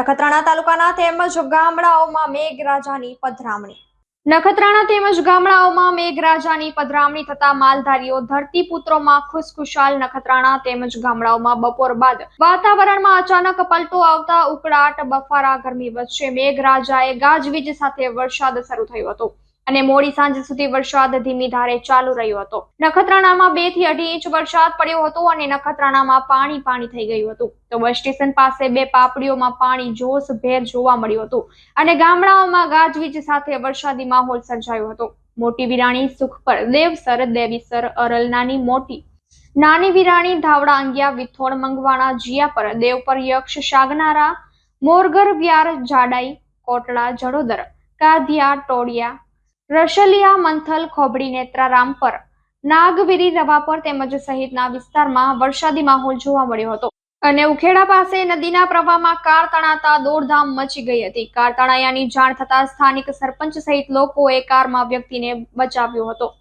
નખત્રાણા તાલુકાના તેમજ ગામડાઓમાં મેઘરાજાની પધરામણી. નખત્રાણા તેમજ ગામડાઓમાં મેઘરાજાની પધરામણી થતા માલધારીઓ ધરતીપુત્રોમાં ખુશખુશાલ નખત્રાણા તેમજ ગામડાઓમાં બપોર બાદ વાતાવરણમાં અચાનક પલટો આવતા ઉકળાટ, બફારા, ગરમી વચ્ચે મેઘરાજાએ ગાજવીજ સાથે વરસાદ શરૂ થયો હતો. અને મોડી સાંજ સુધી વરસાદ ધીમી ધારે ચાલુ રહ્યો હતો. નખત્રાણામાં બેથી અઢી ઇંચ વરસાદ પડ્યો હતો અને નખત્રાણામાં પાણી પાણી થઈ ગયું હતું. તો બસ સ્ટેશન પાસે બે પાપડીઓમાં પાણી જોશભેર જોવા મળ્યું હતું અને ગામડાઓમાં ગાજવીજ સાથે વરસાદી માહોલ સર્જાયો હતો. મોટી વિરાણી સુખપર દેવસર દેવીસર અરલ નાની મોટી નાની વિરાણી ધાવડા અંગિયા વિથોડ મંગવાણા જીયા પર દેવ યક્ષ શાગનારા મોરગર વ્યાર જાડાઈ કોટડા જડોદર કાધિયા ટોડિયા રશલિયા, મંથલ, ખોબડી નેત્રારામ પર. નાગવીરી રવાપર તેમજ સહિતના વિસ્તારમાં વરસાદી માહોલ જોવા મળ્યો હતો. અને ઉખેડા પાસે નદીના પ્રવાહમાં કાર તણાતા દોડધામ મચી ગઈ હતી. કાર તણાયાની જાણ થતા સ્થાનિક સરપંચ સહિત લોકોએ કારમાં વ્યક્તિને બચાવ્યો હતો.